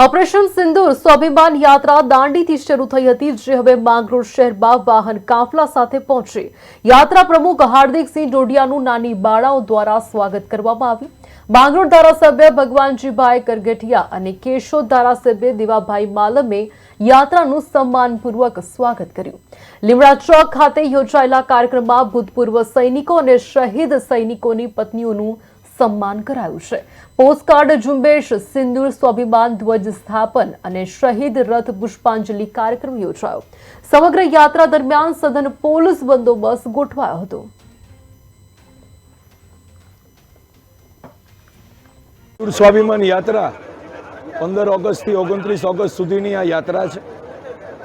Operation સિંદૂર સ્વાભિમાન યાત્રા દાંડીથી શરૂ થઈ હતી, જે હવે માંગરોળ શહેરમાં વાહન કાફલા સાથે પહોંચી. યાત્રા પ્રમુખ હાર્દિકસિંહ ડોડિયાનું નાની બાળાઓ દ્વારા સ્વાગત કરવામાં આવ્યું. માંગરોળ ધારાસભ્ય ભગવાનજીભાઈ કરગઠિયા અને કેશોદ ધારાસભ્ય દેવાભાઈ માલમે યાત્રાનું સન્માનપૂર્વક સ્વાગત કર્યું. લીમડા ચોક ખાતે યોજાયેલા કાર્યક્રમમાં ભૂતપૂર્વ સૈનિકો અને શહીદ સૈનિકોની પત્નીઓનું સન્માન કરાયું છે. પોસ્ટકાર્ડ ઝુંબેશ, સિંદૂર સ્વાભિમાન ધ્વજ સ્થાપન અને શહીદ રથ પુષ્પાંજલિ કાર્યક્રમ યોજાયો. સમગ્ર યાત્રા દરમિયાન સઘન પોલીસ બંદોબસ્ત ગોઠવાયો હતો. સ્વાભિમાન યાત્રા પંદર ઓગસ્ટથી ઓગણત્રીસ ઓગસ્ટ સુધીની આ યાત્રા છે.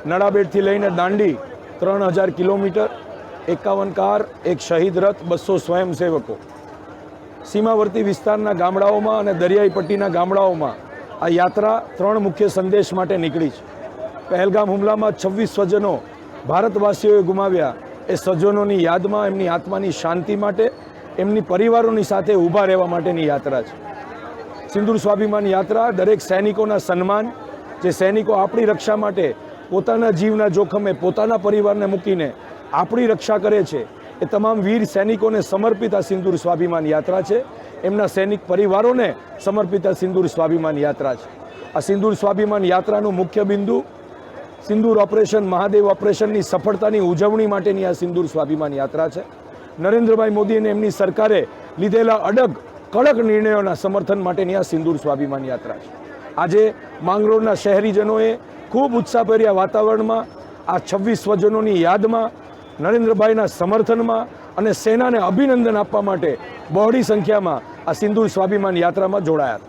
નડાબેટથી લઈને દાંડી ત્રણ હજાર કિલોમીટર, એકાવન કાર, એક શહીદ રથ, બસો સ્વયંસેવકો. સીમાવર્તી વિસ્તારના ગામડાઓમાં અને દરિયાઈ પટ્ટીના ગામડાઓમાં આ યાત્રા ત્રણ મુખ્ય સંદેશ માટે નીકળી છે. પહેલગામ હુમલામાં છવ્વીસ સ્વજનો ભારતવાસીઓએ ગુમાવ્યા. એ સ્વજનોની યાદમાં, એમની આત્માની શાંતિ માટે, એમની પરિવારોની સાથે ઊભા રહેવા માટેની યાત્રા છે. સિંદૂર સ્વાભિમાન યાત્રા, દરેક સૈનિકોના સન્માન, જે સૈનિકો આપણી રક્ષા માટે પોતાના જીવના જોખમે પોતાના પરિવારને મૂકીને આપણી રક્ષા કરે છે એ તમામ વીર સૈનિકોને સમર્પિત આ સિંદૂર સ્વાભિમાન યાત્રા છે. એમના સૈનિક પરિવારોને સમર્પિત આ સિંદૂર સ્વાભિમાન યાત્રા છે. આ સિંદૂર સ્વાભિમાન યાત્રાનું મુખ્ય બિંદુ સિંદૂર ઓપરેશન, મહાદેવ ઓપરેશનની સફળતાની ઉજવણી માટેની આ સિંદૂર સ્વાભિમાન યાત્રા છે. નરેન્દ્રભાઈ મોદી અને એમની સરકારે લીધેલા અડગ, કડક નિર્ણયોના સમર્થન માટેની આ સિંદૂર સ્વાભિમાન યાત્રા છે. આજે માંગરોળના શહેરીજનોએ ખૂબ ઉત્સાહભર્યા વાતાવરણમાં, આ છવ્વીસ સ્વજનોની યાદમાં નરેન્દ્રભાઈના સમર્થનમાં અને સેનાને અભિનંદન આપવા માટે બહોળી સંખ્યામાં આ સિંદૂર સ્વાભિમાન યાત્રામાં જોડાયા હતા.